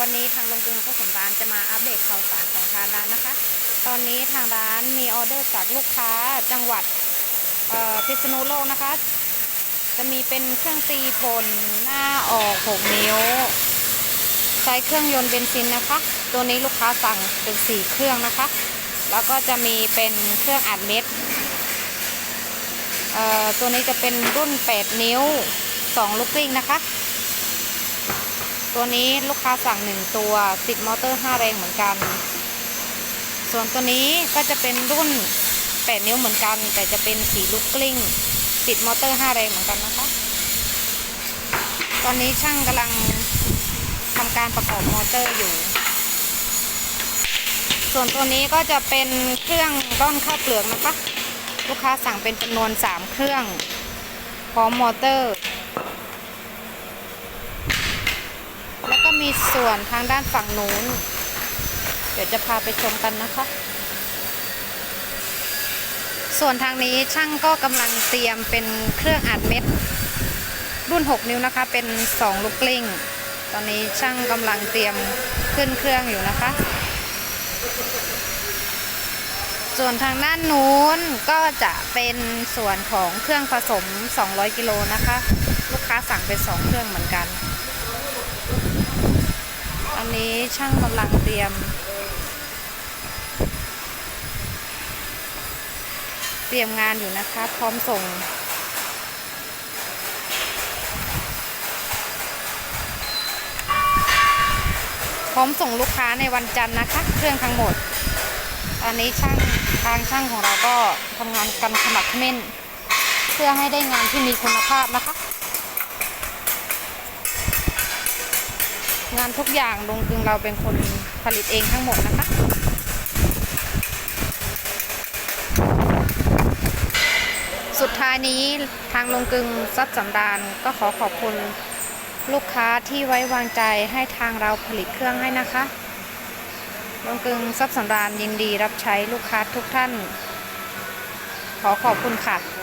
วันนี้ทางโรงกลึงข้าวสมร้านจะมาอัปเดตข่าวสารของทางร้านนะคะ ตอนนี้ทางร้านมีออเดอร์จากลูกค้าจังหวัดพิษณุโลกนะคะ จะมีเป็นเครื่องตีป่นหน้าออก 6 นิ้ว ใช้เครื่องยนต์เบนซินนะคะ ตัวนี้ลูกค้าสั่งเป็น 4 เครื่องนะคะ แล้วก็จะมีเป็นเครื่องอัดเม็ดตัวนี้จะเป็นรุ่น 8 นิ้ว 2 ลูกกลิ้งนะคะ ตัวนี้ลูกค้าสั่ง 1 ตัวติดมอเตอร์ 5 แรงเหมือนกัน ส่วนตัวนี้ก็จะเป็นรุ่น 8 นิ้วเหมือนกัน แต่จะเป็นสีลูกกลิ้ง ติดมอเตอร์ 5 แรงเหมือนกันนะคะ ตอนนี้ช่างกำลังทำการประกอบมอเตอร์อยู่ ส่วนตัวนี้ก็จะเป็นเครื่องร่อนข้าวเปลือกนะคะ ลูกค้าสั่งเป็นจำนวน 3 เครื่อง พร้อมมอเตอร์ แล้วก็ มีส่วนทางด้านฝั่งนู้น เดี๋ยวจะพาไปชมกันนะคะ ส่วนทางนี้ช่างก็กำลังเตรียมเป็นเครื่องอัดเม็ด รุ่น 6 นิ้วนะคะ เป็น 2 ลูกกลิ้ง ตอนนี้ช่างกำลังเตรียมขึ้นเครื่องอยู่นะคะ ส่วนทางด้านนู้นก็จะเป็นส่วนของเครื่องผสม 200 กิโลนะคะ ลูกค้าสั่งเป็น 2 เครื่องเหมือนกัน ช่างกำลังเตรียม เตรียมงานอยู่นะคะ พร้อมส่ง พร้อมส่งลูกค้าในวันจันทร์นะคะ เครื่องทั้งหมด ตอนนี้ช่างทางช่างของเราก็ทำงานกันขมักเม้น เพื่อให้ได้งานที่มีคุณภาพนะคะ งานทุกอย่างลงกึงเราเป็นคนผลิตเองทั้งหมดนะคะสุดท้ายนี้ทางลงกึงซับสำดานก็ขอขอบคุณลูกค้าที่ไว้วางใจให้ทางเราผลิตเครื่องให้นะคะลงกึงซับสำราญยินดีรับใช้ลูกค้าทุกท่าน ขอขอบคุณค่ะ